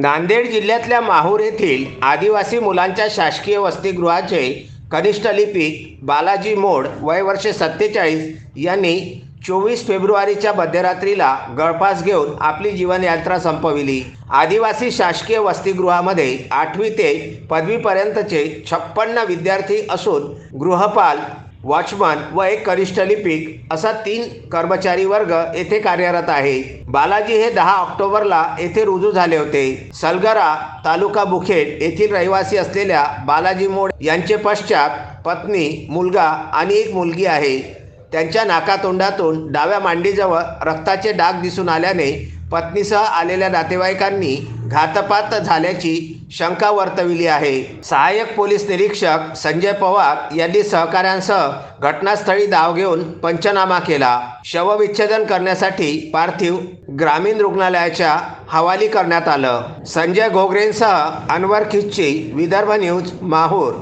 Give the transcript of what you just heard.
नांदेड जिल्ह्यातल्या माहूर येथील आदिवासी मुलांच्या शासकीय वसतिगृहाचे कनिष्ठ लिपिक बालाजी मोड वय वर्षे सत्तेचाळीस यांनी चोवीस फेब्रुवारीच्या मध्यरात्रीला गळफास घेऊन आपली जीवनयात्रा संपविली. आदिवासी शासकीय वसतिगृहामध्ये आठवी ते पदवीपर्यंतचे छप्पन्न विद्यार्थी असून गृहपाल वॉचमन व एक कनिष्ठ लिपिक असा तीन कर्मचारी वर्ग येथे कार्यरत आहे. बालाजी हे दहा ऑक्टोबरला येथे रुजू झाले होते. सलगरा तालुका बुखेड येथील रहिवासी असलेल्या बालाजी मोड यांचे पश्चात पत्नी मुलगा आणि एक मुलगी आहे. त्यांच्या नाकातोंडातून डाव्या मांडीजवळ रक्ताचे डाग दिसून आल्याने पत्नीसह आलेल्या नातेवाईकांनी घातपात झाल्याची शंका वर्तविली आहे. सहाय्यक पोलीस निरीक्षक संजय पवार यांनी सहकाऱ्यांसह घटनास्थळी धाव घेऊन पंचनामा केला. शवविच्छेदन करण्यासाठी पार्थिव ग्रामीण रुग्णालयाच्या हवाली करण्यात आलं. संजय घोगरेंसह अनवर खिच्ची विदर्भ न्यूज माहूर.